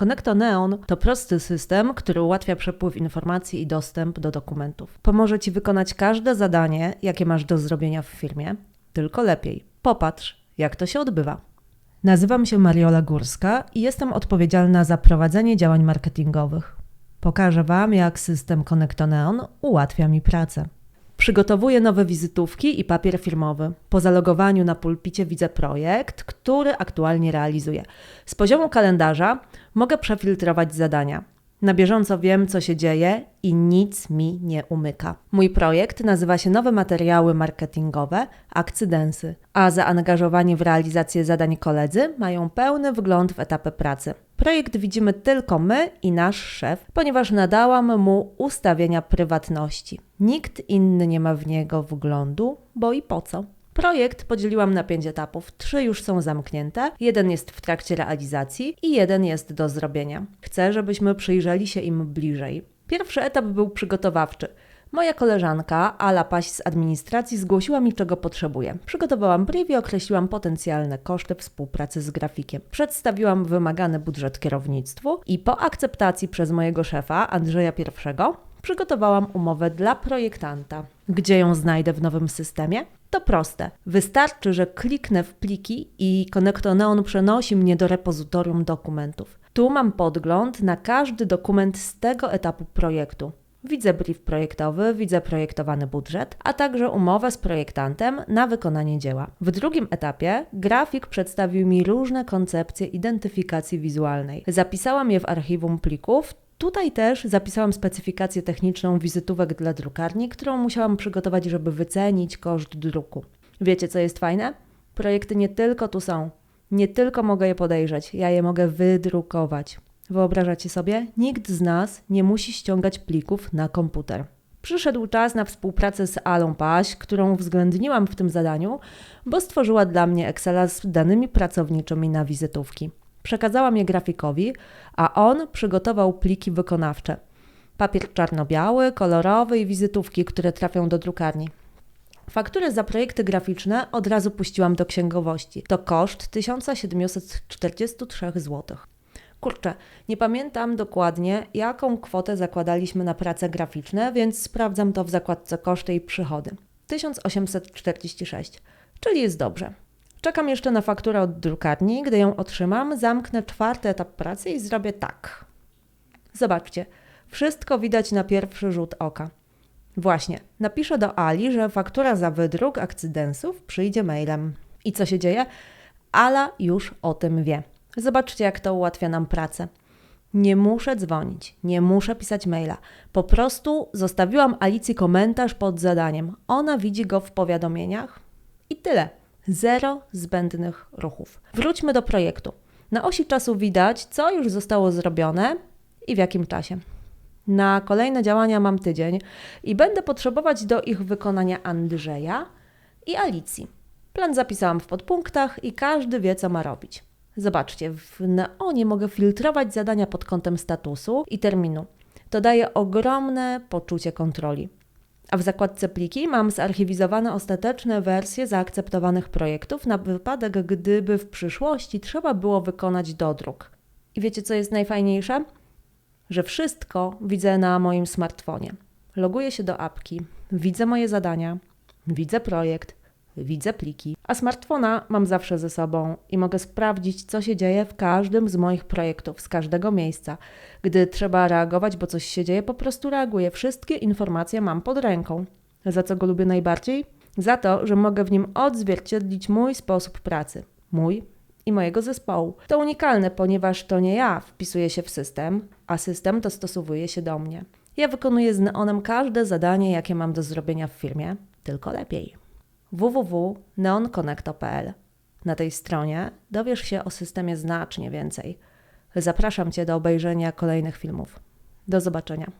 Connecto Neon to prosty system, który ułatwia przepływ informacji i dostęp do dokumentów. Pomoże Ci wykonać każde zadanie, jakie masz do zrobienia w firmie, tylko lepiej. Popatrz, jak to się odbywa. Nazywam się Mariola Górska i jestem odpowiedzialna za prowadzenie działań marketingowych. Pokażę Wam, jak system Connecto Neon ułatwia mi pracę. Przygotowuję nowe wizytówki i papier firmowy. Po zalogowaniu na pulpicie widzę projekt, który aktualnie realizuję. Z poziomu kalendarza mogę przefiltrować zadania. Na bieżąco wiem, co się dzieje i nic mi nie umyka. Mój projekt nazywa się Nowe Materiały Marketingowe Akcydensy, a zaangażowani w realizację zadań koledzy mają pełny wgląd w etapy pracy. Projekt widzimy tylko my i nasz szef, ponieważ nadałam mu ustawienia prywatności. Nikt inny nie ma w niego wglądu, bo i po co? Projekt podzieliłam na pięć etapów. Trzy już są zamknięte, jeden jest w trakcie realizacji i jeden jest do zrobienia. Chcę, żebyśmy przyjrzeli się im bliżej. Pierwszy etap był przygotowawczy. Moja koleżanka, Ala Paś z administracji, zgłosiła mi, czego potrzebuje. Przygotowałam brief i określiłam potencjalne koszty współpracy z grafikiem. Przedstawiłam wymagany budżet kierownictwu i po akceptacji przez mojego szefa, Andrzeja I, przygotowałam umowę dla projektanta. Gdzie ją znajdę w nowym systemie? To proste. Wystarczy, że kliknę w pliki i Connecto Neon przenosi mnie do repozytorium dokumentów. Tu mam podgląd na każdy dokument z tego etapu projektu. Widzę brief projektowy, widzę projektowany budżet, a także umowę z projektantem na wykonanie dzieła. W drugim etapie grafik przedstawił mi różne koncepcje identyfikacji wizualnej. Zapisałam je w archiwum plików, Tutaj też zapisałam specyfikację techniczną wizytówek dla drukarni, którą musiałam przygotować, żeby wycenić koszt druku. Wiecie, co jest fajne? Projekty nie tylko tu są. Nie tylko mogę je podejrzeć, ja je mogę wydrukować. Wyobrażacie sobie? Nikt z nas nie musi ściągać plików na komputer. Przyszedł czas na współpracę z Alą Paś, którą uwzględniłam w tym zadaniu, bo stworzyła dla mnie Excela z danymi pracowniczymi na wizytówki. Przekazałam je grafikowi, a on przygotował pliki wykonawcze. Papier czarno-biały, kolorowy i wizytówki, które trafią do drukarni. Faktury za projekty graficzne od razu puściłam do księgowości. To koszt 1743 zł. Kurczę, nie pamiętam dokładnie, jaką kwotę zakładaliśmy na prace graficzne, więc sprawdzam to w zakładce koszty i przychody. 1846, czyli jest dobrze. Czekam jeszcze na fakturę od drukarni. Gdy ją otrzymam, zamknę czwarty etap pracy i zrobię tak. Zobaczcie, wszystko widać na pierwszy rzut oka. Właśnie, napiszę do Ali, że faktura za wydruk akcydensów przyjdzie mailem. I co się dzieje? Ala już o tym wie. Zobaczcie, jak to ułatwia nam pracę. Nie muszę dzwonić, nie muszę pisać maila. Po prostu zostawiłam Alicji komentarz pod zadaniem. Ona widzi go w powiadomieniach i tyle. Zero zbędnych ruchów. Wróćmy do projektu. Na osi czasu widać, co już zostało zrobione i w jakim czasie. Na kolejne działania mam tydzień i będę potrzebować do ich wykonania Andrzeja i Alicji. Plan zapisałam w podpunktach i każdy wie, co ma robić. Zobaczcie, w Neonie mogę filtrować zadania pod kątem statusu i terminu. To daje ogromne poczucie kontroli. A w zakładce pliki mam zarchiwizowane ostateczne wersje zaakceptowanych projektów na wypadek, gdyby w przyszłości trzeba było wykonać dodruk. I wiecie, co jest najfajniejsze? Że wszystko widzę na moim smartfonie. Loguję się do apki, widzę moje zadania, widzę projekt, widzę pliki, a smartfona mam zawsze ze sobą i mogę sprawdzić, co się dzieje w każdym z moich projektów, z każdego miejsca. Gdy trzeba reagować, bo coś się dzieje, po prostu reaguję. Wszystkie informacje mam pod ręką. Za co go lubię najbardziej? Za to, że mogę w nim odzwierciedlić mój sposób pracy. Mój i mojego zespołu. To unikalne, ponieważ to nie ja wpisuję się w system, a system dostosowuje się do mnie. Ja wykonuję z Neonem każde zadanie, jakie mam do zrobienia w firmie, tylko lepiej www.neonconnecto.pl. Na tej stronie dowiesz się o systemie znacznie więcej. Zapraszam Cię do obejrzenia kolejnych filmów. Do zobaczenia.